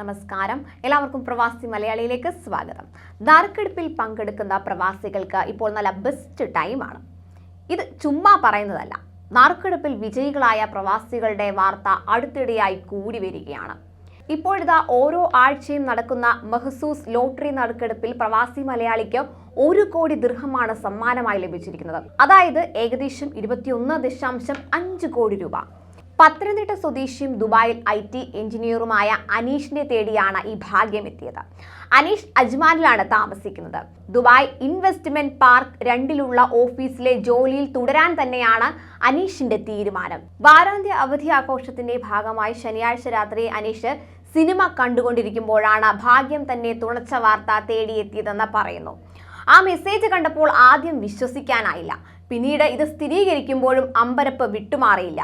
നമസ്കാരം. എല്ലാവർക്കും പ്രവാസി മലയാളിയിലേക്ക് സ്വാഗതം. ദാർക്കെടുപ്പിൽ പങ്കെടുക്കുന്ന പ്രവാസികൾക്ക് ഇപ്പോൾ നല്ല ബെസ്റ്റ് ടൈമാണ് ഇത് ചുമ്മാ പറയുന്നതല്ല. നാർക്കെടുപ്പിൽ വിജയികളായ പ്രവാസികളുടെ വാർത്ത അടുത്തിടെയായി കൂടി വരികയാണ്. ഇപ്പോഴിതാ ഓരോ ആഴ്ചയും നടക്കുന്ന മഹസൂസ് ലോട്ടറി നറുക്കെടുപ്പിൽ പ്രവാസി മലയാളിക്ക് ഒരു കോടി ദൃഹമാണ് സമ്മാനമായി ലഭിച്ചിരിക്കുന്നത്. അതായത് ഏകദേശം ഇരുപത്തിയൊന്ന് ദശാംശം അഞ്ച് കോടി രൂപ. പത്തനംതിട്ട സ്വദേശിയും ദുബായിൽ ഐ ടി എഞ്ചിനീയറുമായ അനീഷിനെ തേടിയാണ് ഈ ഭാഗ്യം എത്തിയത് അനീഷ് അജ്മാനിലാണ് താമസിക്കുന്നത്. ദുബായ് ഇൻവെസ്റ്റ്മെന്റ് പാർക്ക് രണ്ടിലുള്ള ഓഫീസിലെ ജോലിയിൽ തുടരാൻ തന്നെയാണ് അനീഷിന്റെ തീരുമാനം. വാരാന്ത്യ അവധി ആഘോഷത്തിന്റെ ഭാഗമായി ശനിയാഴ്ച രാത്രി അനീഷ് സിനിമ കണ്ടുകൊണ്ടിരിക്കുമ്പോഴാണ് ഭാഗ്യം തന്നെ തുണച്ച വാർത്ത തേടിയെത്തിയതെന്ന് പറയുന്നു. ആ മെസ്സേജ് കണ്ടപ്പോൾ ആദ്യം വിശ്വസിക്കാനായില്ല. പിന്നീട് ഇത് സ്ഥിരീകരിക്കുമ്പോഴും അമ്പരപ്പ് വിട്ടുമാറിയില്ല.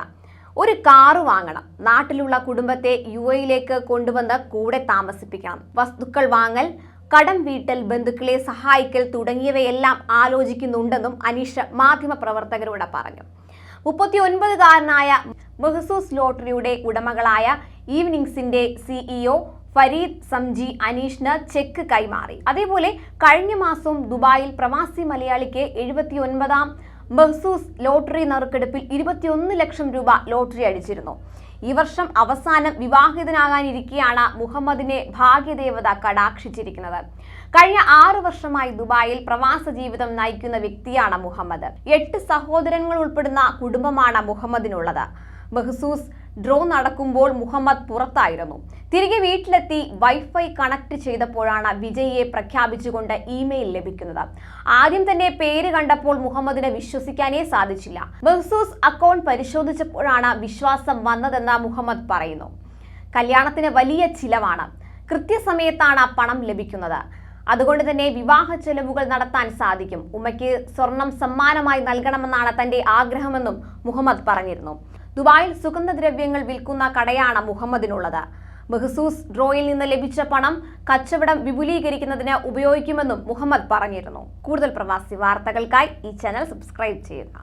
ഒരു കാറ് വാങ്ങണം. നാട്ടിലുള്ള കുടുംബത്തെ യു എയിലേക്ക് കൊണ്ടുവന്ന് കൂടെ താമസിപ്പിക്കണം. വസ്തുക്കൾ വാങ്ങൽ കടം വീട്ടൽ ബന്ധുക്കളെ സഹായിക്കൽ തുടങ്ങിയവയെല്ലാം ആലോചിക്കുന്നുണ്ടെന്നും അനീഷ് മാധ്യമപ്രവർത്തകരോട് പറഞ്ഞു. മുപ്പത്തി ഒൻപതുകാരനായ മെഹസൂസ് ലോട്ടറിയുടെ ഉടമകളായ ഈവനിങ്സിന്റെ സിഇഒ ഫരീദ് സംജി അനീഷിന് ചെക്ക് കൈമാറി. അതേപോലെ കഴിഞ്ഞ മാസം ദുബായിൽ പ്രവാസി മലയാളിക്ക് എഴുപത്തി ഒൻപതാം മെഹസൂസ് ലോട്ടറി നറുക്കെടുപ്പിൽ ഇരുപത്തിയൊന്ന് ലക്ഷം രൂപ ലോട്ടറി അടിച്ചിരുന്നു. ഈ വർഷം അവസാനം വിവാഹിതനാകാനിരിക്കെയാണ് മുഹമ്മദിനെ ഭാഗ്യദേവത കടാക്ഷിച്ചിരിക്കുന്നത്. കഴിഞ്ഞ ആറു വർഷമായി ദുബായിൽ പ്രവാസ ജീവിതം നയിക്കുന്ന വ്യക്തിയാണ് മുഹമ്മദ്. എട്ട് സഹോദരങ്ങൾ ഉൾപ്പെടുന്ന കുടുംബമാണ് മുഹമ്മദിനുള്ളത്. മെഹസൂസ് ഡ്രോ നടക്കുമ്പോൾ മുഹമ്മദ് പുറത്തായിരുന്നു. തിരികെ വീട്ടിലെത്തി വൈഫൈ കണക്ട് ചെയ്തപ്പോഴാണ് വിജയിയെ പ്രഖ്യാപിച്ചുകൊണ്ട് ഇമെയിൽ ലഭിക്കുന്നത്. ആദ്യം തന്നെ പേര് കണ്ടപ്പോൾ മുഹമ്മദിനെ വിശ്വസിക്കാനേ സാധിച്ചില്ല. ബഹ്സൂസ് അക്കൗണ്ട് പരിശോധിച്ചപ്പോഴാണ് വിശ്വാസം വന്നതെന്ന് മുഹമ്മദ് പറയുന്നു. കല്യാണത്തിന് വലിയ ചിലവാണ്. കൃത്യസമയത്താണ് പണം ലഭിക്കുന്നത്. അതുകൊണ്ട് തന്നെ വിവാഹ ചെലവുകൾ നടത്താൻ സാധിക്കും. ഉമ്മയ്ക്ക് സ്വർണം സമ്മാനമായി നൽകണമെന്നാണ് തന്റെ ആഗ്രഹമെന്നും മുഹമ്മദ് പറഞ്ഞിരുന്നു. ദുബായിൽ സുഗന്ധദ്രവ്യങ്ങൾ വിൽക്കുന്ന കടയാണ് മുഹമ്മദിനുള്ളത്. ബഹസൂസ് ഡ്രോയിൽ നിന്ന് ലഭിച്ച പണം കച്ചവടം വിപുലീകരിക്കുന്നതിന് ഉപയോഗിക്കുമെന്നും മുഹമ്മദ് പറഞ്ഞിരുന്നു. കൂടുതൽ പ്രവാസി വാർത്തകൾക്കായി ഈ ചാനൽ സബ്സ്ക്രൈബ് ചെയ്യുക.